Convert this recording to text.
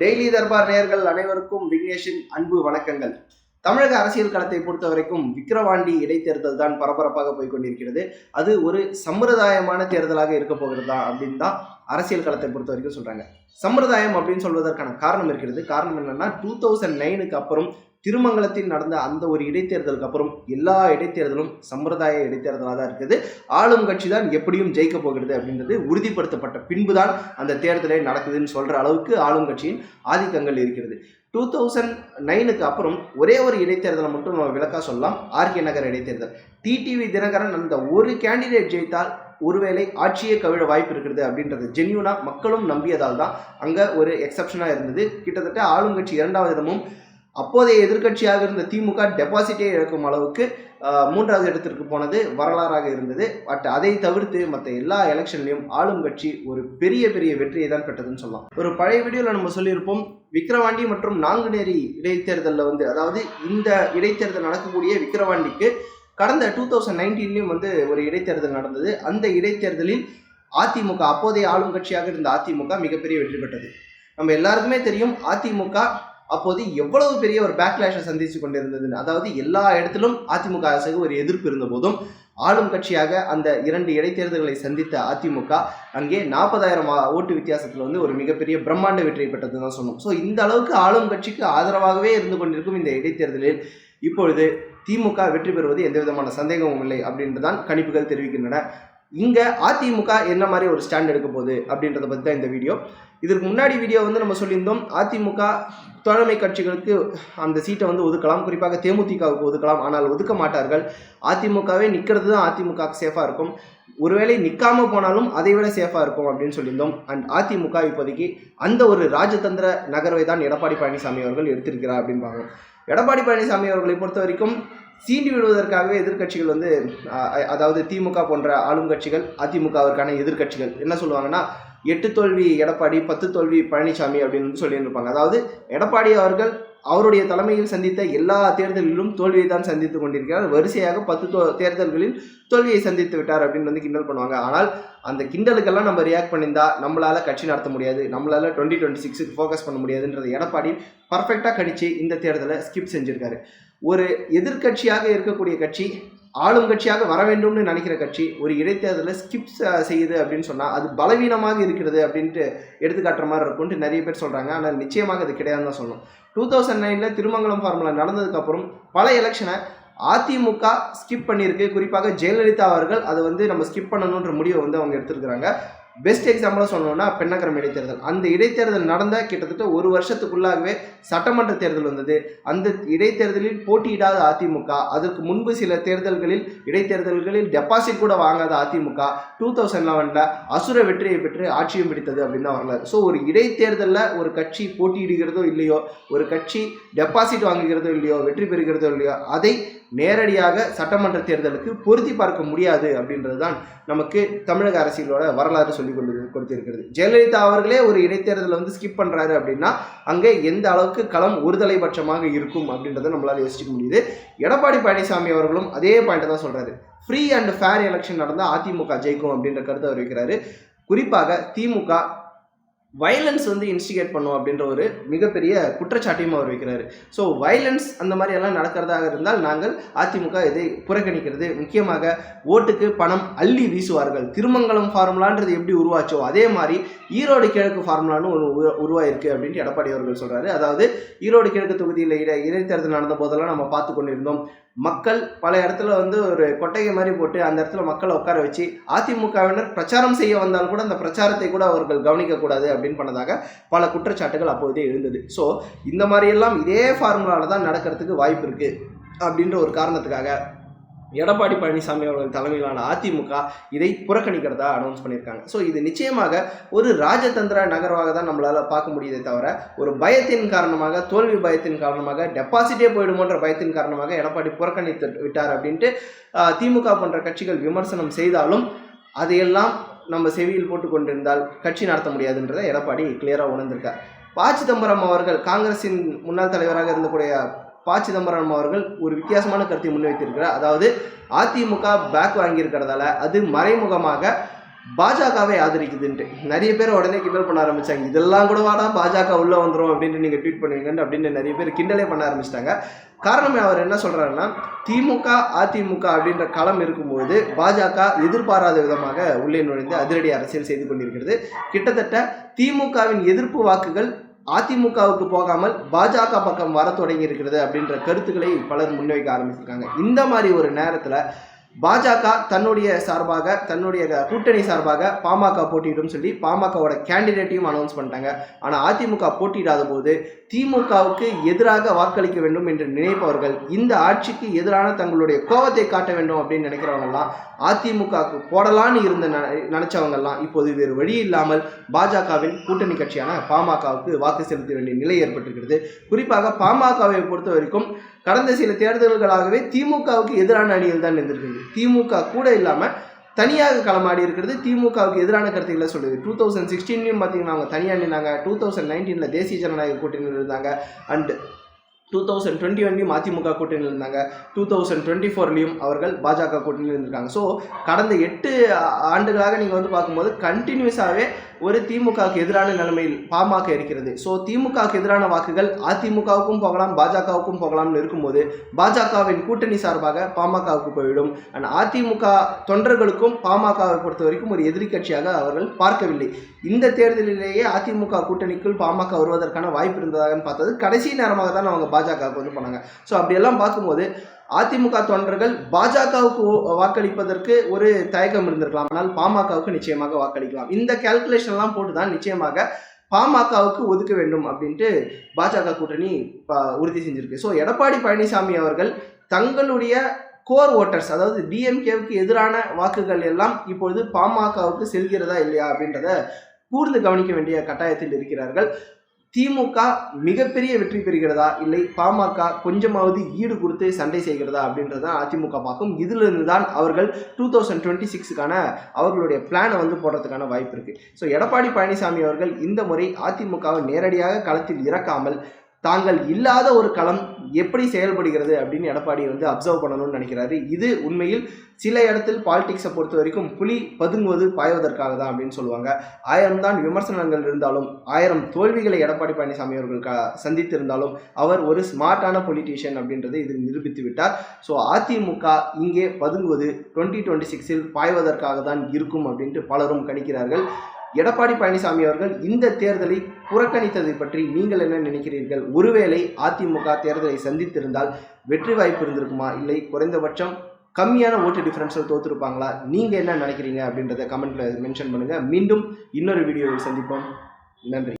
Daily Darbar நேர்கள் அனைவருக்கும் விக்னேஷின் அன்பு வணக்கங்கள். தமிழக அரசியல் களத்தை பொறுத்த வரைக்கும் விக்கிரவாண்டி இடைத்தேர்தல் தான் பரபரப்பாக போய்கொண்டிருக்கிறது அது ஒரு சம்பிரதாயமான தேர்தலாக இருக்க போகிறதா அப்படின்னு தான் அரசியல் களத்தை பொறுத்த வரைக்கும் சொல்றாங்க. சம்பிரதாயம் அப்படின்னு சொல்வதற்கான காரணம் இருக்கிறது. காரணம் என்னன்னா டூ தௌசண்ட் நைனுக்கு அப்புறம் திருமங்கலத்தில் நடந்த அந்த ஒரு இடைத்தேர்தலுக்கு அப்புறம் எல்லா இடைத்தேர்தலும் சம்பிரதாய இடைத்தேர்தலாக தான் இருக்குது. ஆளும் கட்சி தான் எப்படியும் ஜெயிக்க போகிறது அப்படின்றது உறுதிப்படுத்தப்பட்ட பின்புதான் அந்த தேர்தலே நடக்குதுன்னு சொல்ற அளவுக்கு ஆளும் கட்சியின் ஆதிக்கங்கள் இருக்கிறது. டூ தௌசண்ட் நைனுக்கு அப்புறம் ஒரே ஒரு இடைத்தேர்தலை மட்டும் நம்ம விளக்கா சொல்லலாம். ஆர்கே நகர் இடைத்தேர்தல். டிடிவி தினகரன் அந்த ஒரு கேண்டிடேட் ஜெயித்தால் ஒருவேளை ஆட்சியே கவிழ வாய்ப்பு இருக்கிறது அப்படின்றது ஜென்யூனா மக்களும் நம்பியதால் தான் அங்கே ஒரு எக்ஸப்ஷனாக இருந்தது. கிட்டத்தட்ட ஆளுங்கட்சி இரண்டாவது இடமும் அப்போதைய எதிர்க்கட்சியாக இருந்த திமுக டெபாசிட்டே இழக்கும் அளவுக்கு மூன்றாவது இடத்திற்கு போனது வரலாறாக இருந்தது. பட் அதை தவிர்த்து மற்ற எல்லா எலெக்ஷன்லையும் ஆளும் கட்சி ஒரு பெரிய பெரிய வெற்றியை தான் பெற்றதுன்னு சொல்லலாம். ஒரு பழைய வீடியோவில் நம்ம சொல்லியிருப்போம் விக்கிரவாண்டி மற்றும் நாங்குநேரி இடைத்தேர்தலில் வந்து அதாவது இந்த இடைத்தேர்தல் நடக்கக்கூடிய விக்கிரவாண்டிக்கு கடந்த டூ தௌசண்ட் நைன்டீன்லையும் வந்து ஒரு இடைத்தேர்தல் நடந்தது. அந்த இடைத்தேர்தலில் அதிமுக அப்போதைய ஆளும் கட்சியாக இருந்த அதிமுக மிகப்பெரிய வெற்றி பெற்றது. நம்ம எல்லாருக்குமே தெரியும் அதிமுக அப்போது எவ்வளவு பெரிய ஒரு பேக்லாஷை சந்தித்து கொண்டிருந்ததுன்னு அதாவது எல்லா இடத்திலும் அதிமுக அரசுக்கு ஒரு எதிர்ப்பு இருந்த போதும் ஆளும் கட்சியாக அந்த இரண்டு இடைத்தேர்தல்களை சந்தித்த அதிமுக அங்கே நாற்பதாயிரம் ஓட்டு வித்தியாசத்தில் வந்து ஒரு மிகப்பெரிய பிரம்மாண்ட வெற்றி பெற்றது தான் சொன்னோம் ஸோ இந்த அளவுக்கு ஆளும் கட்சிக்கு ஆதரவாகவே இருந்து கொண்டிருக்கும் இந்த இடைத்தேர்தலில் இப்பொழுது திமுக வெற்றி பெறுவது எந்த விதமான சந்தேகமும் இல்லை அப்படின்றதான் கணிப்புகள் தெரிவிக்கின்றன. இங்கே அதிமுக என்ன மாதிரி ஒரு ஸ்டாண்ட் எடுக்க போகுது அப்படின்றத பற்றி தான் இந்த வீடியோ. இதற்கு முன்னாடி வீடியோ வந்து நம்ம சொல்லியிருந்தோம் அதிமுக தோழமை கட்சிகளுக்கு அந்த சீட்டை வந்து ஒதுக்கலாம் குறிப்பாக தேமுதிகவுக்கு ஒதுக்கலாம் ஆனால் ஒதுக்க மாட்டார்கள். அதிமுகவே நிற்கிறது தான் அதிமுக சேஃபாக இருக்கும். ஒருவேளை நிற்காம போனாலும் அதை விட சேஃபாக இருக்கும் அப்படின்னு சொல்லியிருந்தோம். அண்ட் அதிமுக இப்போதைக்கு அந்த ஒரு ராஜதந்திர நகர்வை தான் எடப்பாடி பழனிசாமி அவர்கள் எடுத்திருக்கிறார் அப்படின்பாங்க எடப்பாடி பழனிசாமி அவர்களை பொறுத்த வரைக்கும் சீண்டி விடுவதற்காகவே எதிர்க்கட்சிகள் வந்து அதாவது திமுக போன்ற ஆளும் கட்சிகள் அதிமுகவிற்கான எதிர்க்கட்சிகள் என்ன சொல்லுவாங்கன்னா எட்டு தோல்வி எடப்பாடி பத்து தோல்வி பழனிசாமி அப்படின்னு வந்து சொல்லியிருப்பாங்க அதாவது எடப்பாடி அவர்கள் அவருடைய தலைமையில் சந்தித்த எல்லா தேர்தலிலும் தோல்வியை தான் சந்தித்து கொண்டிருக்கிறார். வரிசையாக பத்து தோ தேர்தல்களில் தோல்வியை சந்தித்து விட்டார் அப்படின்னு வந்து கிண்டல் பண்ணுவாங்க. ஆனால் அந்த கிண்டலுக்கெல்லாம் நம்ம ரியாக்ட் பண்ணியிருந்தா நம்மளால கட்சி நடத்த முடியாது. நம்மளால டுவெண்ட்டி டுவெண்ட்டி சிக்ஸுக்கு ஃபோக்கஸ் பண்ண முடியாதுன்றது எடப்பாடி பர்ஃபெக்டாக கணிச்சு இந்த தேர்தலை ஸ்கிப் செஞ்சிருக்காரு. ஒரு எதிர்க்கட்சியாக இருக்கக்கூடிய கட்சி ஆளும் கட்சியாக வர வேண்டும்னு நினைக்கிற கட்சி ஒரு இடைத்தேர்தலில் ஸ்கிப் செய்யுது அப்படின்னு சொன்னால் அது பலவீனமாக இருக்கிறது அப்படின்ட்டு எடுத்துக்காட்டுற மாதிரி இருக்கும்ட்டு நிறைய பேர் சொல்கிறாங்க ஆனால் நிச்சயமாக அது கிடையாதுன்னு தான் சொல்லணும். டூ தௌசண்ட் நைனில் திருமங்கலம் ஃபார்முலா நடந்ததுக்கப்புறம் பல எலெக்ஷனை அதிமுக ஸ்கிப் பண்ணியிருக்கு. குறிப்பாக ஜெயலலிதா அவர்கள் அதை வந்து நம்ம ஸ்கிப் பண்ணணுன்ற முடிவை வந்து அவங்க எடுத்திருக்கிறாங்க. பெஸ்ட் எக்ஸாம்பிளாக சொல்லணும்னா பெண்ணகரம் இடைத்தேர்தல். அந்த இடைத்தேர்தல் நடந்த கிட்டத்தட்ட ஒரு வருஷத்துக்குள்ளாகவே சட்டமன்ற தேர்தல் வந்தது. அந்த இடைத்தேர்தலில் போட்டியிடாத அதிமுக. அதற்கு முன்பு சில தேர்தல்களில் இடைத்தேர்தல்களில் டெபாசிட் கூட வாங்காத அதிமுக. டூ தௌசண்ட் லெவனில் அசுர வெற்றியை பெற்று ஆட்சியும் பிடித்தது அப்படின்னு தான் வரலாறு. ஸோ ஒரு இடைத்தேர்தலில் ஒரு கட்சி போட்டியிடுகிறதோ இல்லையோ ஒரு கட்சி டெபாசிட் வாங்குகிறதோ இல்லையோ வெற்றி பெறுகிறதோ இல்லையோ அதை நேரடியாக சட்டமன்ற தேர்தலுக்கு பொருத்தி பார்க்க முடியாது அப்படின்றது தான் நமக்கு தமிழக அரசியலோட வரலாறு சொல்லி கொண்டு கொடுத்திருக்கிறது. ஜெயலலிதா அவர்களே ஒரு இடைத்தேர்தலை வந்து ஸ்கிப் பண்ணுறாரு அப்படின்னா அங்கே எந்த அளவுக்கு களம் ஒருதலைபட்சமாக இருக்கும் அப்படின்றத நம்மளால் யோசிக்க முடியுது. எடப்பாடி பழனிசாமி அவர்களும் அதே பாயிண்ட் தான் சொல்கிறாரு ஃப்ரீ அண்ட் ஃபேர் எலெக்ஷன் நடந்தால் அதிமுக ஜெயிக்கும் அப்படின்ற கருத்தை அவர் வைக்கிறாரு. குறிப்பாக திமுக வயலன்ஸ் வந்து இன்ஸ்டிகேட் பண்ணும் அப்படின்ற ஒரு மிகப்பெரிய குற்றச்சாட்டையும் அவர் வைக்கிறாரு. ஸோ வயலன்ஸ் அந்த மாதிரி எல்லாம் நடக்கிறதாக இருந்தால் நாங்கள் அதிமுக இதை புறக்கணிக்கிறது. முக்கியமாக ஓட்டுக்கு பணம் அள்ளி வீசுவார்கள். திருமங்கலம் ஃபார்முலான்றது எப்படி உருவாச்சோ அதே மாதிரி ஈரோடு கிழக்கு ஃபார்முலான்னு ஒரு உரு- உருவாயிருக்கு அப்படின்ட்டு எடப்பாடி அவர்கள் சொல்கிறாரு அதாவது ஈரோடு கிழக்கு தொகுதியில் இட இடைத்தேர்தல் நடந்த போதெல்லாம் நம்ம பார்த்து கொண்டிருந்தோம். மக்கள் பல இடத்துல வந்து ஒரு கொட்டகை மாதிரி போட்டு அந்த இடத்துல மக்களை உட்கார வச்சு அதிமுகவினர் பிரச்சாரம் செய்ய வந்தால் கூட அந்த பிரச்சாரத்தை கூட அவர்கள் கவனிக்கக்கூடாது அப்படின்னு பண்ணதாக பல குற்றச்சாட்டுகள் அப்போதே இருந்தது ஸோ இந்த மாதிரியெல்லாம் இதே ஃபார்முலாவில் தான் நடக்கிறதுக்கு வாய்ப்பு இருக்குது அப்படின்ற ஒரு காரணத்துக்காக எடப்பாடி பழனிசாமி அவர்கள் தலைமையிலான அதிமுக இதை புறக்கணிக்கிறதா அனௌன்ஸ் பண்ணியிருக்காங்க. ஸோ இது நிச்சயமாக ஒரு ராஜதந்திர நகர்வாக தான் நம்மளால் பார்க்க முடியுதே தவிர ஒரு பயத்தின் காரணமாக தோல்வி பயத்தின் காரணமாக டெபாசிட்டே போயிடுமோன்ற பயத்தின் காரணமாக எடப்பாடி புறக்கணித்து விட்டார் அப்படின்ட்டு திமுக போன்ற கட்சிகள் விமர்சனம் செய்தாலும் அதையெல்லாம் நம்ம செவியில் போட்டு கொண்டிருந்தால் கட்சி நடத்த முடியாதுன்றதை எடப்பாடி கிளியராக உணர்ந்திருக்கார். ப. சிதம்பரம் அவர்கள் காங்கிரஸின் முன்னாள் தலைவராக இருந்தக்கூடிய ப. சிதம்பரம் அவர்கள் ஒரு வித்தியாசமான கருத்தை முன்வைத்திருக்கிறார். அதாவது அதிமுக பேக் வாங்கியிருக்கிறதால அது மறைமுகமாக பாஜகவை ஆதரிக்குதுன்ட்டு. நிறைய பேர் உடனே கிண்டல் பண்ண ஆரம்பிச்சாங்க. இதெல்லாம் கூட வாடா பாஜக உள்ள வந்துடும் அப்படின்னு நீங்க ட்வீட் பண்ணுவீங்கன்னு அப்படின்னு நிறைய பேர் கிண்டலே பண்ண ஆரம்பிச்சிட்டாங்க. காரணம் அவர் என்ன சொல்றாருன்னா திமுக அதிமுக அப்படின்ற களம் இருக்கும்போது பாஜக எதிர்பாராத விதமாக உள்ளே நுழைந்து அதிரடி அரசியல் செய்து கொண்டிருக்கிறது. கிட்டத்தட்ட திமுகவின் எதிர்ப்பு வாக்குகள் அதிமுகவுக்கு போகாமல் பாஜக பக்கம் வர தொடங்கி இருக்கிறது அப்படின்ற கருத்துக்களை பலர் முன்வைக்க ஆரம்பிச்சிருக்காங்க. இந்த மாதிரி ஒரு நேரத்தில் பாஜக தன்னுடைய சார்பாக தன்னுடைய கூட்டணி சார்பாக பாமக போட்டியிடும் சொல்லி பாமகவோட கேண்டிடேட்டையும் அனௌன்ஸ் பண்ணிட்டாங்க. ஆனால் அதிமுக போட்டியிடாத போது திமுகவுக்கு எதிராக வாக்களிக்க வேண்டும் என்று நினைப்பவர்கள் இந்த ஆட்சிக்கு எதிரான தங்களுடைய கோபத்தை காட்ட வேண்டும் அப்படின்னு நினைக்கிறவங்கெல்லாம் அதிமுகவுக்கு போடலான்னு இருந்த நினைச்சவங்கெல்லாம் இப்போது வேறு வழி இல்லாமல் பாஜகவின் கூட்டணி கட்சியான பாமகவுக்கு வாக்கு செலுத்த வேண்டிய நிலை ஏற்பட்டிருக்கிறது. குறிப்பாக பாமகவை பொறுத்த வரைக்கும் கடந்த சில தேர்தல்களாகவே திமுகவுக்கு எதிரான அணியில் தான் இருந்திருக்குது திமுக கூட இல்லாமல் தனியாக களமாடி இருக்கிறது. திமுகவுக்கு எதிரான கருத்துக்களை சொல்லுது. டூ தௌசண்ட் சிக்ஸ்டீன்லையும் பார்த்தீங்கன்னா அவங்க தனியாக நின்னாங்க. டூ தௌசண்ட் நைன்டீனில் தேசிய ஜனநாயக கூட்டணியில் இருந்தாங்க. அண்டு டூ தௌசண்ட் டுவெண்ட்டி ஒன்லையும் அதிமுக கூட்டணியில் இருந்தாங்க. டூ தௌசண்ட் டுவெண்ட்டி ஃபோர்லையும் அவர்கள் பாஜக கூட்டணியில் இருந்திருக்காங்க. ஸோ கடந்த எட்டு ஆண்டுகளாக நீங்கள் வந்து பார்க்கும்போது கண்டினியூஸாகவே ஒரு திமுகவுக்கு எதிரான நிலைமையில் பாமக இருக்கிறது. ஸோ திமுகவுக்கு எதிரான வாக்குகள் அதிமுகவுக்கும் போகலாம் பாஜகவுக்கும் போகலாம்னு இருக்கும்போது பாஜகவின் கூட்டணி சார்பாக பாமகவுக்கு போய்விடும் அண்ட் அதிமுக தொண்டர்களுக்கும் பாமகவை பொறுத்த வரைக்கும் ஒரு எதிர்கட்சியாக அவர்கள் பார்க்கவில்லை. இந்த தேர்தலிலேயே அதிமுக கூட்டணிக்குள் பாமக வருவதற்கான வாய்ப்பு இருந்ததாகன்னு பார்த்தது. கடைசி நேரமாக தான் அவங்க பாஜகவுக்கு வந்து போனாங்க. ஸோ அப்படியெல்லாம் பார்க்கும்போது அதிமுக தொண்டர்கள் பாஜகவுக்கு வாக்களிப்பதற்கு ஒரு தயக்கம் இருந்திருக்கலாம். ஆனால் பாமகவுக்கு நிச்சயமாக வாக்களிக்கலாம். இந்த கால்குலேஷன்லாம் போட்டு தான் நிச்சயமாக பாமகவுக்கு ஒதுக்க வேண்டும் அப்படின்ட்டு பாஜக கூட்டணி உறுதி செஞ்சிருக்கு. ஸோ எடப்பாடி பழனிசாமி அவர்கள் தங்களுடைய கோர் ஓட்டர்ஸ் அதாவது டிஎம்கேவுக்கு எதிரான வாக்குகள் எல்லாம் இப்பொழுது பாமகவுக்கு செல்கிறதா இல்லையா அப்படின்றத கூர்ந்து கவனிக்க வேண்டிய கட்டாயத்தில் இருக்கிறார்கள். திமுக மிகப்பெரிய வெற்றி பெறுகிறதா? இல்லை பாமக கொஞ்சமாவது ஈடு கொடுத்து சண்டை செய்கிறதா? அப்படின்றத அதிமுக பார்க்கும். இதிலிருந்து தான் அவர்கள் டூ தௌசண்ட் டுவெண்ட்டி சிக்ஸுக்கான அவர்களுடைய பிளானை வந்து போடுறதுக்கான வாய்ப்பு இருக்குது ஸோ எடப்பாடி பழனிசாமி அவர்கள் இந்த முறை அதிமுகவை நேரடியாக களத்தில் இறக்காமல் தாங்கள் இல்லாத ஒரு களம் எப்படி செயல்படுகிறது அப்படின்னு எடப்பாடி வந்து அப்சர்வ் பண்ணணும்னு நினைக்கிறாரு. இது உண்மையில் சில இடத்தில் பாலிடிக்ஸை பொறுத்த வரைக்கும் புலி பதுங்குவது பாய்வதற்காக தான் அப்படின்னு சொல்லுவாங்க. ஆயிரம் தான் விமர்சனங்கள் இருந்தாலும் ஆயிரம் தோல்விகளை எடப்பாடி பழனிசாமி அவர்கள் க சந்தித்திருந்தாலும் அவர் ஒரு ஸ்மார்ட்டான பொலிட்டீஷியன் அப்படின்றதை இது நிரூபித்து விட்டார். ஸோ அதிமுக இங்கே பதுங்குவது டுவெண்ட்டி டுவெண்ட்டி சிக்ஸில் பாய்வதற்காக தான் இருக்கும் அப்படின்ட்டு பலரும் கணிக்கிறார்கள். எடப்பாடி பழனிசாமி அவர்கள் இந்த தேர்தலை புறக்கணித்ததை பற்றி நீங்கள் என்ன நினைக்கிறீர்கள்? ஒருவேளை அதிமுக தேர்தலை சந்தித்திருந்தால் வெற்றி வாய்ப்பு இருந்திருக்குமா? இல்லை குறைந்தபட்சம் கம்மியான ஓட்டு டிஃபரன்ஸில் தோத்துருப்பாங்களா? நீங்கள் என்ன நினைக்கிறீங்க அப்படின்றத கமெண்ட்டில் மென்ஷன் பண்ணுங்கள் மீண்டும் இன்னொரு வீடியோவில் சந்திப்போம். நன்றி.